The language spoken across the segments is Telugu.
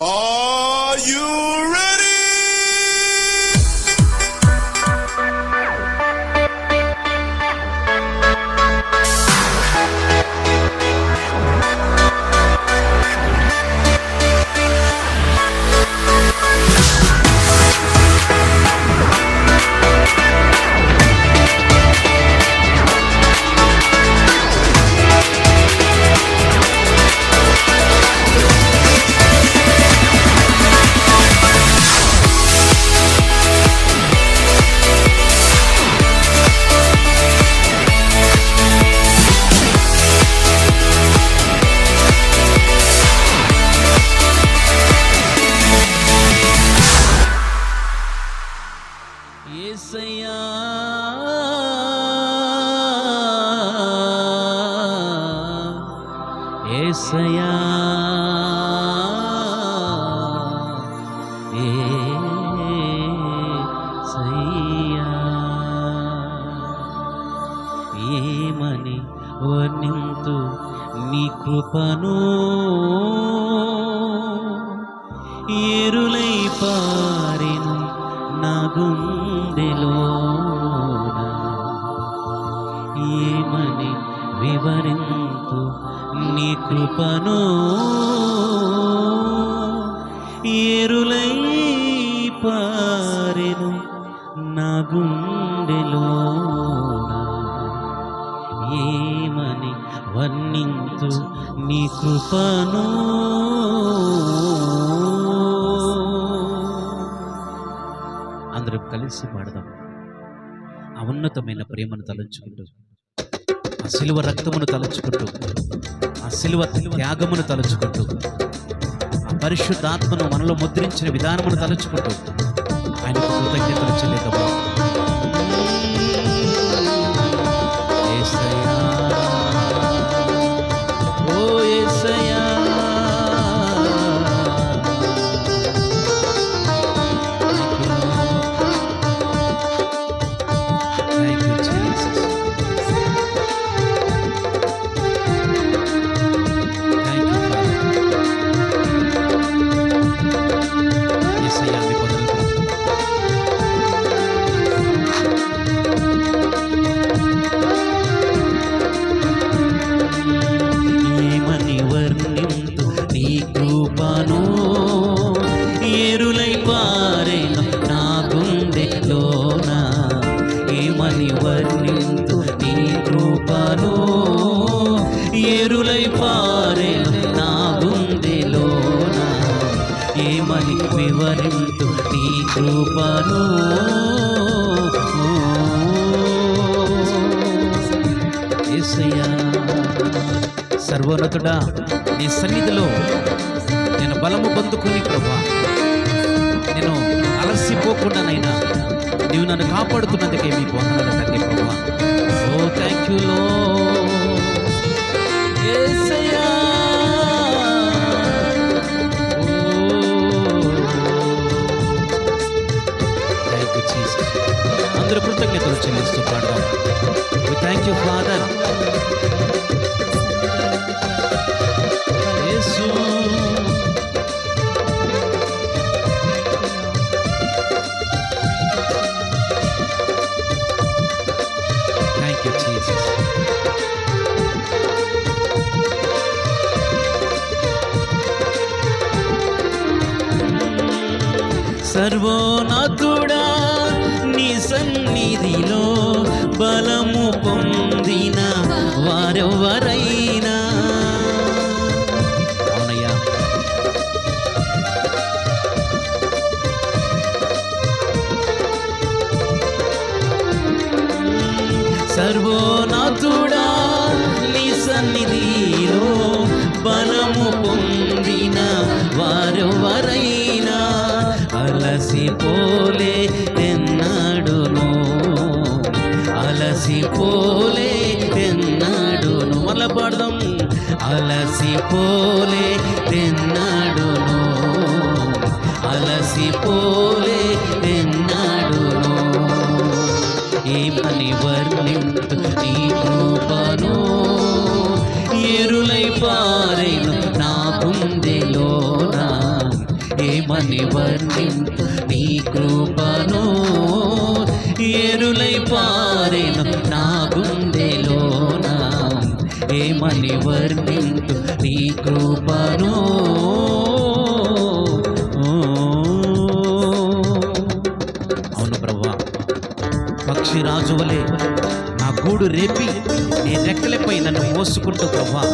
Oh! ఏమని వర్ణింతు నీ కృపను? ఏరులై పారిన నా గుండెలోన ఏమని వివరింతు నీ కృపను? ఏరులై పారిను నా గుండె వర్ణింతు నీ కృపను అందరం కలిసి పాడదాం ఆ ఉన్నతమైన ప్రేమను తలంచుకుంటూ ఆ సిలువ రక్తమును తలంచుకుంటూ ఆ సిలువ త్యాగమును తలంచుకుంటూ ఆ పరిశుద్ధాత్మను మనలో ముద్రించిన విధానమును తలంచుకుంటూ కృపను సర్వోన్నతుడా నీ సన్నిధిలో నేను బలము పొందుకుని ప్రభా. నేను అలసిపోకుండానైనా నీవు నన్ను కాపాడుతున్నందుకే మీకు వందనాలు తండ్రి ప్రభా. ఓ థ్యాంక్ యూ లో సర్వోన్నతుడా నీ సన్నిధిలో బలము పొందిన వారెవరైనా అవునయ్యా. సర్వోన్నతుడా అలసిపోలే ఎన్నాడును అలసిపోలే ఎన్నాడును మళ్ళా పాడదాం అలసిపోలే ఎన్నాడును అలసిపోలే ఈ పని వర్ణింతు నీ కృపను ఎరులై పారేను ఏమని వర్ణింపు నీ కృపను ఎరులై పారేను నా గుండెలోన ఏమని వర్ణింపు నీ కృపను? అవును ప్రభా పక్షిరాజు వలె నా గూడు రేపి నీ రెక్కలపై నన్ను మోసుకుంటూ ప్రభా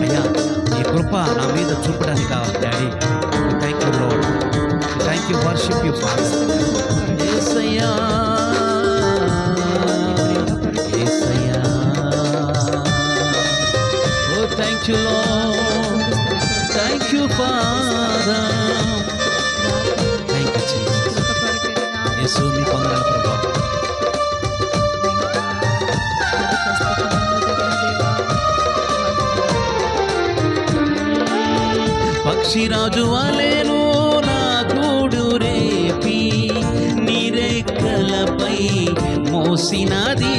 అయ్యా నీ కృప నా మీద చూపడానికి కావాలి daddy. You lord thank you worship you father Yesayya. Yesayya. Oh thank you lord thank you father thank you Jesus Yesu మీ పొందగల ప్రభా. పక్షిరాజు వాలేను పై మోసినది.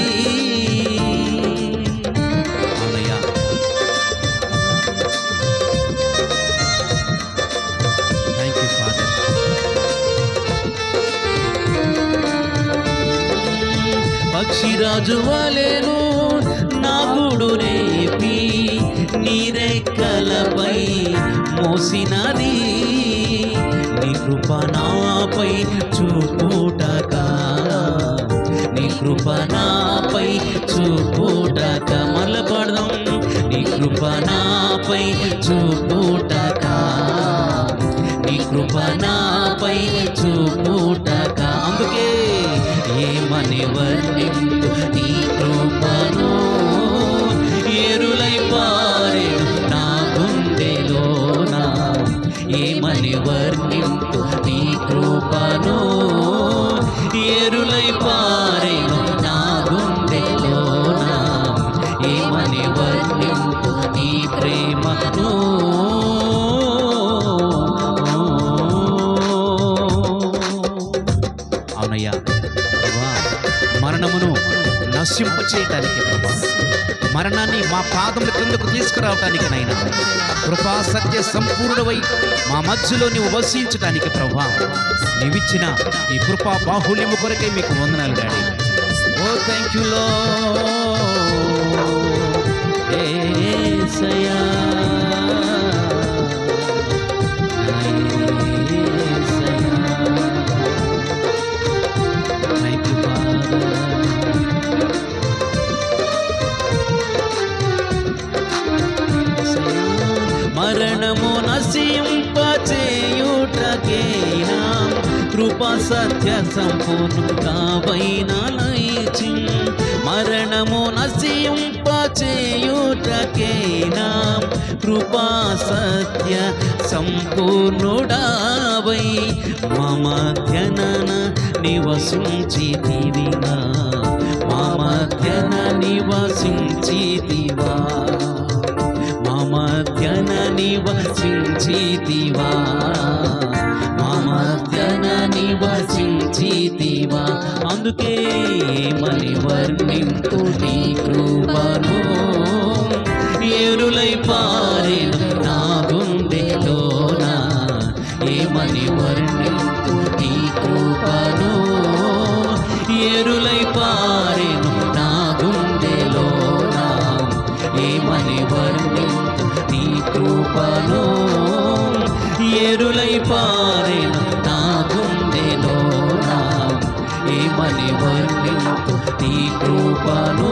పక్షిరాజు నా గుడు రేపి నీరెక్కలపై మోసినది. నీ కృప నాపై చూ కృపణాపై చూపుటక మళ్ళ పడదాం నీ కృపణాపై చూపుటక నీ కృపణాపై చూపుటక అందుకే ఏమని వర్ణింపు నీ కృపను. ఎరులై పారేడు నా గుండెలోన ఏమని వర్ణింపు నీ కృపను. అవునయ్యా. మరణమును నశింప చేయటానికి ప్రభా మరణాన్ని మా పాదముల క్రిందకు తీసుకురావటానికి నైనా. కృపా సత్య సంపూర్ణమై మా మధ్యలో నీవు వసించటానికి ప్రభా నీవిచ్చిన ఈ కృపా బాహుళ్యము కొరకే మీకు వందనాలు డాడీ. ఓ థ్యాంక్ యూ లో కృప సత్య సంపూర్ణుడావైన నయిచి మరణము నశింప చేయుటకేనా కృపా సత్య సంపూర్ణుడావై మమధ్యన నివసించితివినా? మమధ్యన నివసించితివా? మమధ్యన నివసించితివా? మమధ్యన మధ్యన అందుకే మని వర్ణింపు నీ కృపను. ఏరులై పారేను నా గుండెలోన ఏమని వర్ణింపు నీ కృపను. ఏరు వర్ణింపు నీ కృపను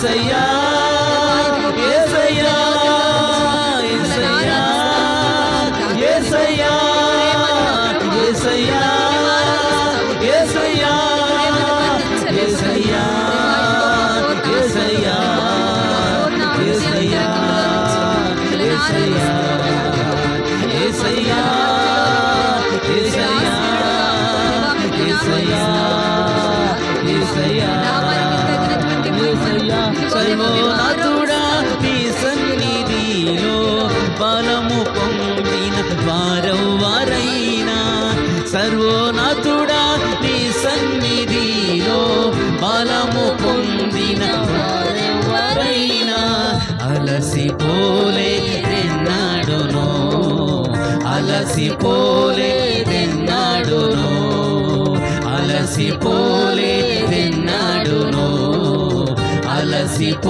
say yeah. అలసిపోలేదెన్నడును అలసిపోలేదెన్నడును అలసిపోలేదెన్నడును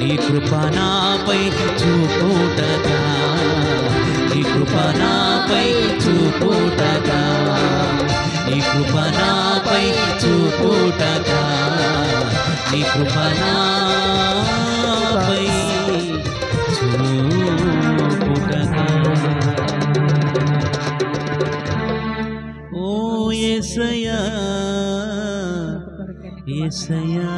నీ కృపణాపై చూపుటగా నీ కృపణాపై చూపుటగా నీ కృపణాపై చూపుటగా నీ కృపణాపై చూపు ఏసయా